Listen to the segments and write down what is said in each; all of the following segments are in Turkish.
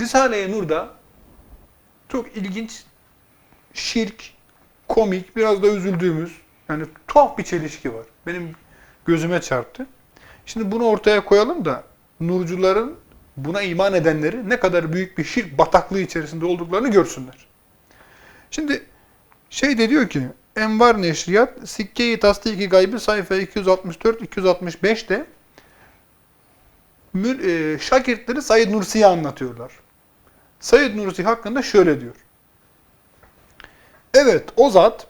Risale-i Nur'da çok ilginç şirk, komik, biraz da üzüldüğümüz yani tuhaf bir çelişki var. Benim gözüme çarptı. Şimdi bunu ortaya koyalım da nurcuların buna iman edenleri ne kadar büyük bir şirk bataklığı içerisinde olduklarını görsünler. Şimdi şey de diyor ki Envar Neşriyat Sikke-i Tasdiki Gaybı sayfa 264-265'te Mül, e, şakirtleri Said Nursi'ye anlatıyorlar. Said Nursi hakkında şöyle diyor. Evet o zat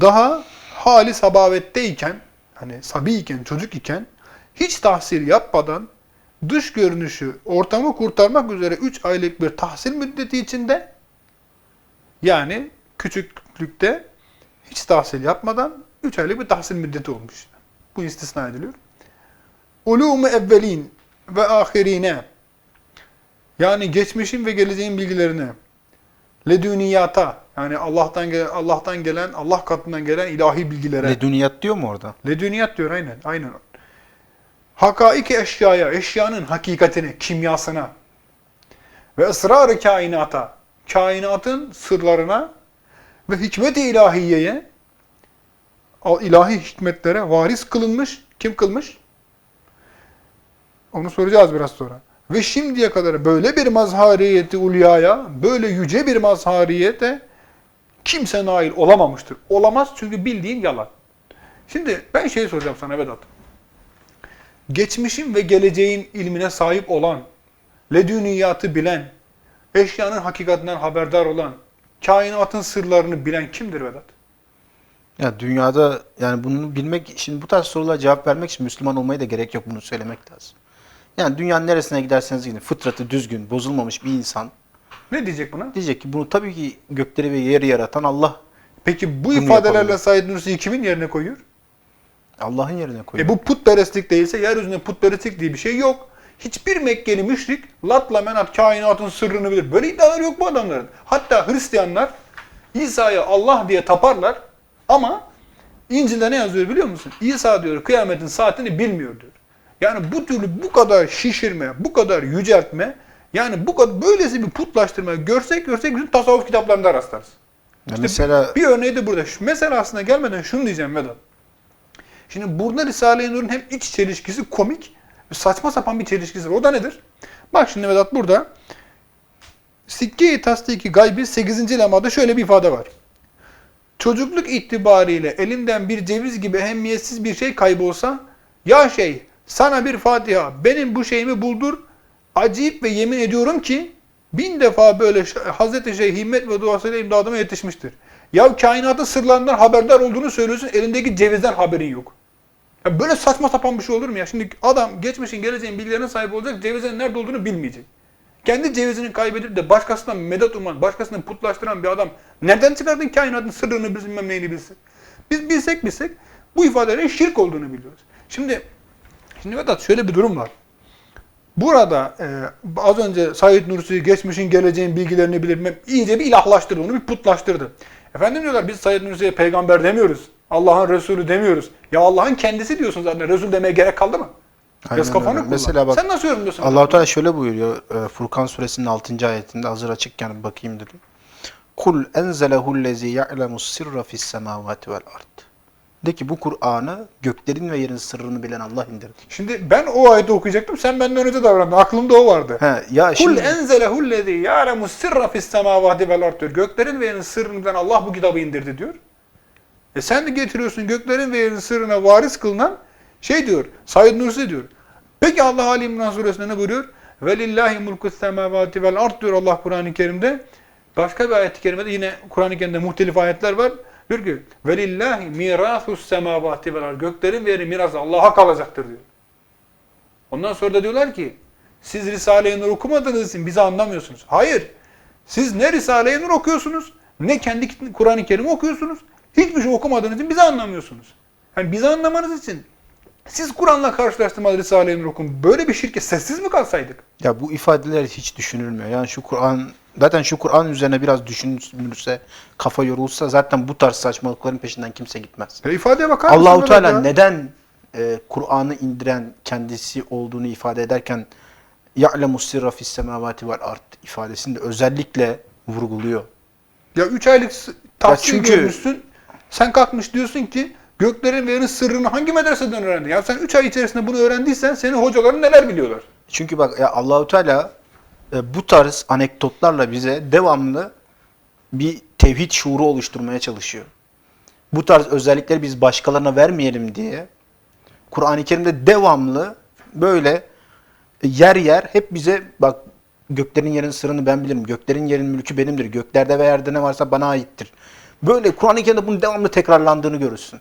daha hali sabavetteyken, hani sabiyken, çocuk iken hiç tahsil yapmadan dış görünüşü ortamı kurtarmak üzere 3 aylık bir tahsil müddeti içinde yani küçüklükte hiç tahsil yapmadan 3 aylık bir tahsil müddeti olmuş. Bu istisna ediliyor. Ulumu evvelin ve ahirine yani geçmişin ve geleceğin bilgilerine ledüniyata yani Allah'tan gelen, Allah'tan gelen, Allah katından gelen ilahi bilgilere. Ledüniyat diyor mu orada? Ledüniyat diyor aynen. Aynen. Hakaiki eşyaya, eşyanın hakikatine, kimyasına ve ısrar-ı kainata, kainatın sırlarına ve hikmet-i ilahiyeye, ilahi hikmetlere varis kılınmış. Kim kılmış? Onu soracağız biraz sonra. Ve şimdiye kadar böyle bir mazhariyeti ulyaya, böyle yüce bir mazhariyete kimse nail olamamıştır. Olamaz çünkü bildiğin yalan. Şimdi ben şey soracağım sana Vedat. Geçmişin ve geleceğin ilmine sahip olan, ledüniyatı bilen, eşyanın hakikatinden haberdar olan, kainatın sırlarını bilen kimdir Vedat? Ya dünyada yani bunu bilmek, şimdi bu tarz sorulara cevap vermek için Müslüman olmaya da gerek yok bunu söylemek lazım. Yani dünyanın neresine giderseniz gidin fıtratı düzgün, bozulmamış bir insan Ne diyecek buna? diyecek ki bunu tabii ki gökleri ve yeri yaratan Allah. Peki bu Bunu ifadelerle yapabilir. Said Nursi'yi kimin yerine koyuyor? Allah'ın yerine koyuyor. E bu putperestlik değilse yeryüzünde putperestlik diye bir şey yok. Hiçbir Mekkeli müşrik latla menat kainatın sırrını bilir. Böyle iddialar yok bu adamların. Hatta Hristiyanlar İsa'ya Allah diye taparlar ama İncil'de ne yazıyor biliyor musun? İsa diyor kıyametin saatini bilmiyor diyor. Yani bu türlü bu kadar şişirme, bu kadar yüceltme, yani bu kadar böylesi bir putlaştırma görsek görsek bizim tasavvuf kitaplarında rastlarız. İşte mesela bir örneği de burada. Şu mesele aslında gelmeden şunu diyeceğim Vedat. Şimdi burada Risale-i Nur'un hem iç çelişkisi komik, saçma sapan bir çelişkisi var. O da nedir? Bak şimdi Vedat burada Sikke-i Tasdiki Gaybi 8. lemada şöyle bir ifade var. Çocukluk itibariyle elimden bir ceviz gibi ehemmiyetsiz bir şey kaybolsa, ya şey sana bir Fatiha, benim bu şeyimi buldur, acayip ve yemin ediyorum ki bin defa böyle Hazreti Şeyh himmet ve duasıyla imdadıma yetişmiştir. Ya kainatın sırlarından haberdar olduğunu söylüyorsun, elindeki cevizden haberin yok. Ya böyle saçma sapan bir şey olur mu ya? Şimdi adam geçmişin geleceğin bilgilerine sahip olacak, cevizin nerede olduğunu bilmeyecek. Kendi cevizini kaybedip de başkasından medet uman, başkasını putlaştıran bir adam nereden çıkardın kainatın sırrını bilmem neyini bilsin? Biz bilsek bilsek bu ifadelerin şirk olduğunu biliyoruz. Şimdi şimdi Vedat şöyle bir durum var. Burada e, az önce Said Nursi geçmişin geleceğin bilgilerini bilir, iyice bir ilahlaştırdı, onu bir putlaştırdı. Efendim diyorlar biz Said Nursi'ye peygamber demiyoruz. Allah'ın Resulü demiyoruz. Ya Allah'ın kendisi diyorsun zaten. Resul demeye gerek kaldı mı? Biraz kafanı kullan. Mesela bak- Sen nasıl yorumluyorsun? Allah Teala şöyle buyuruyor e, Furkan suresinin 6. ayetinde hazır açıkken bakayım dedim. Kul enzelehu'llezî ya'lemus sirra fis semâvâti vel ard. De ki bu Kur'an'ı göklerin ve yerin sırrını bilen Allah indirdi. Şimdi ben o ayeti okuyacaktım. Sen benden önce davrandın. Aklımda o vardı. He, ya Kul şimdi enzelehullezî ya'lemu sirra fis semâvâti vel ard diyor. Göklerin ve yerin sırrını bilen Allah bu kitabı indirdi diyor. E sen de getiriyorsun göklerin ve yerin sırrına varis kılınan şey diyor. Said Nursi diyor. Peki Allah Ali İmran suresinde ne buyuruyor? Velillahi mulkus semavati vel ard diyor Allah Kur'an-ı Kerim'de. Başka bir ayet-i kerimede yine Kur'an-ı Kerim'de muhtelif ayetler var. Ki velillahi mirasus semavati vel ard. Göklerin ve yerin mirası Allah'a kalacaktır diyor. Ondan sonra da diyorlar ki siz Risale-i Nur okumadığınız için bizi anlamıyorsunuz. Hayır. Siz ne Risale-i Nur okuyorsunuz ne kendi Kur'an-ı Kerim'i okuyorsunuz. Hiçbir şey okumadığınız için bizi anlamıyorsunuz. Yani bizi anlamanız için siz Kur'an'la karşılaştırmalı Risale-i Nur okun. Böyle bir şirke sessiz mi kalsaydık? ya bu ifadeler hiç düşünülmüyor. Yani şu Kur'an zaten şu Kur'an üzerine biraz düşünülse, kafa yorulsa zaten bu tarz saçmalıkların peşinden kimse gitmez. Ya ifadeye bakar Allahu Teala ya? neden e, Kur'an'ı indiren kendisi olduğunu ifade ederken ya'lemu sirra fis semavati vel ard ifadesini de özellikle vurguluyor. Ya 3 aylık tahsil çünkü- görmüşsün. Sen kalkmış diyorsun ki göklerin ve yerin sırrını hangi medreseden öğrendin? Ya sen 3 ay içerisinde bunu öğrendiysen senin hocaların neler biliyorlar? Çünkü bak ya Allahu Teala e, bu tarz anekdotlarla bize devamlı bir tevhid şuuru oluşturmaya çalışıyor. Bu tarz özellikleri biz başkalarına vermeyelim diye Kur'an-ı Kerim'de devamlı böyle yer yer hep bize bak göklerin yerin sırrını ben bilirim. Göklerin yerin mülkü benimdir. Göklerde ve yerde ne varsa bana aittir. Böyle Kur'an-ı Kerim'de bunun devamlı tekrarlandığını görürsün.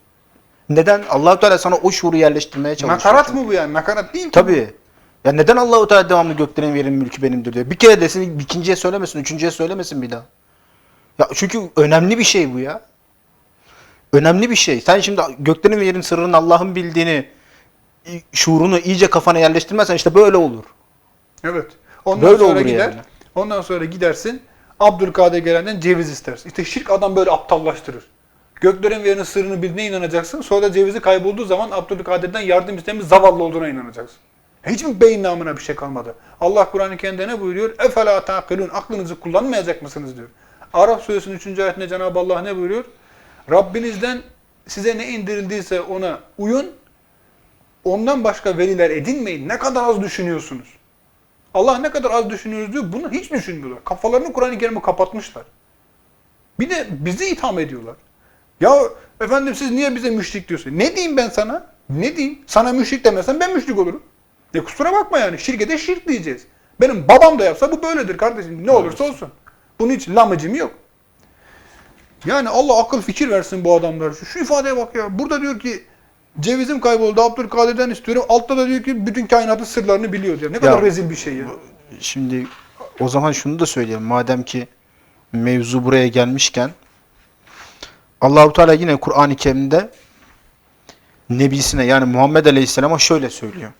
Neden? Allahu Teala sana o şuuru yerleştirmeye çalışıyor. Nakarat mı bu yani? Nakarat değil ki. Tabii. Ya neden Allahu Teala devamlı göklerin yerin mülkü benimdir diyor. Bir kere desin, ikinciye söylemesin, üçüncüye söylemesin bir daha. Ya çünkü önemli bir şey bu ya. Önemli bir şey. Sen şimdi göklerin ve yerin sırrının Allah'ın bildiğini, şuurunu iyice kafana yerleştirmezsen işte böyle olur. Evet. Ondan Böyle sonra olur gider. yani. Ondan sonra gidersin. Abdülkadir gelenden ceviz istersin. İşte şirk adam böyle aptallaştırır. Göklerin ve yerin sırrını bildiğine inanacaksın. Sonra da cevizi kaybolduğu zaman Abdülkadir'den yardım istemiş zavallı olduğuna inanacaksın. Hiç mi beyin namına bir şey kalmadı? Allah Kur'an-ı Kerim'de ne buyuruyor? Efela taqilun. Aklınızı kullanmayacak mısınız diyor. Araf suresinin 3. ayetinde Cenab-ı Allah ne buyuruyor? Rabbinizden size ne indirildiyse ona uyun. Ondan başka veliler edinmeyin. Ne kadar az düşünüyorsunuz. Allah ne kadar az düşünüyoruz diyor. Bunu hiç düşünmüyorlar. Kafalarını Kur'an-ı Kerim'e kapatmışlar. Bir de bizi itham ediyorlar. Ya efendim siz niye bize müşrik diyorsun? Ne diyeyim ben sana? Ne diyeyim? Sana müşrik demesen ben müşrik olurum. Ya kusura bakma yani. Şirke de şirk diyeceğiz. Benim babam da yapsa bu böyledir kardeşim. Ne olursa olsun. Bunun hiç lamıcım yok. Yani Allah akıl fikir versin bu adamlara. Şu, şu ifadeye bak ya. Burada diyor ki cevizim kayboldu Abdülkadir'den istiyorum. Altta da diyor ki bütün kainatın sırlarını biliyor diyor. Ne kadar rezil bir şey ya. Şimdi o zaman şunu da söyleyelim. Madem ki mevzu buraya gelmişken Allahu Teala yine Kur'an-ı Kerim'de nebisine yani Muhammed Aleyhisselam'a şöyle söylüyor.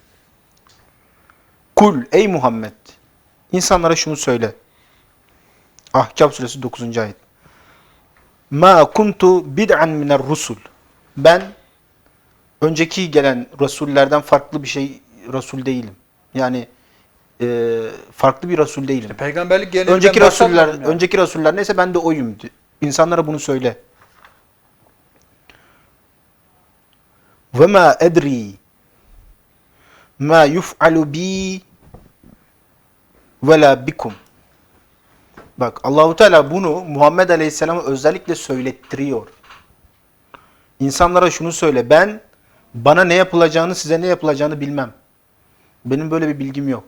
Kul ey Muhammed insanlara şunu söyle. Ahkam suresi 9. ayet. Ma kuntu bid'an miner rusul. Ben önceki gelen rasullerden farklı bir şey rasul değilim. Yani e, farklı bir rasul değilim. Peygamberlik geleneğinden Önceki rasuller, yani. önceki rasuller neyse ben de oyum. İnsanlara bunu söyle. Ve ma edri ma yuf'alu bi ve la bikum. Bak Allahu Teala bunu Muhammed Aleyhisselam'a özellikle söylettiriyor. İnsanlara şunu söyle. Ben bana ne yapılacağını, size ne yapılacağını bilmem. Benim böyle bir bilgim yok.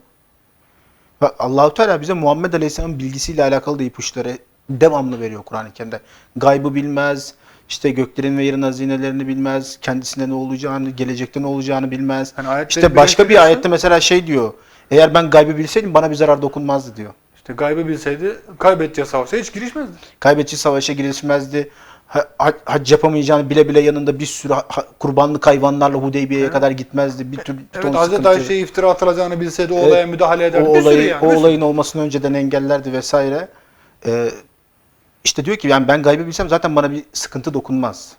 Bak Allahu Teala bize Muhammed Aleyhisselam'ın bilgisiyle alakalı da ipuçları devamlı veriyor Kur'an-ı Kerim'de. Gaybı bilmez, işte göklerin ve yerin hazinelerini bilmez, kendisinde ne olacağını, gelecekte ne olacağını bilmez. Yani işte başka bir ayette mesela şey diyor. Eğer ben gaybı bilseydim bana bir zarar dokunmazdı diyor. İşte gaybı bilseydi kaybedeceği savaşa hiç girişmezdi. Kaybetçi savaşa. Ha- ha- Hac yapamayacağını bile bile yanında bir sürü ha- kurbanlık hayvanlarla Hudeybiye'ye Evet. kadar gitmezdi. Bir tür bir Evet ton Hazreti sıkıntı. Ayşe'ye iftira atılacağını bilseydi o Evet. olaya müdahale ederdi. o olayı, yani. o olayın olmasını önceden engellerdi vesaire. Ee, işte diyor ki yani ben gaybı bilsem zaten bana bir sıkıntı dokunmaz.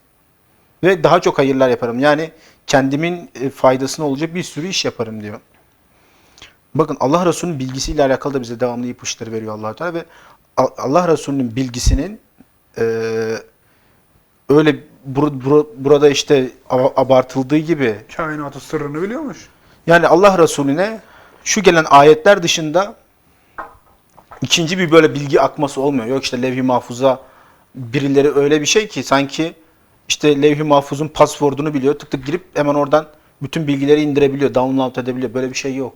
Ve daha çok hayırlar yaparım. Yani kendimin e, faydasına olacak bir sürü iş yaparım diyor. Bakın Allah Resulü'nün bilgisiyle alakalı da bize devamlı ipuçları veriyor allah Teala ve Allah Resulü'nün bilgisinin e, öyle bur- bur- burada işte abartıldığı gibi Kainatın sırrını biliyormuş. yani Allah Resulüne şu gelen ayetler dışında ikinci bir böyle bilgi akması olmuyor. Yok işte levh-i mahfuza birileri öyle bir şey ki sanki işte levh-i mahfuzun password'unu biliyor. Tık tık girip hemen oradan bütün bilgileri indirebiliyor, download edebiliyor. Böyle bir şey yok.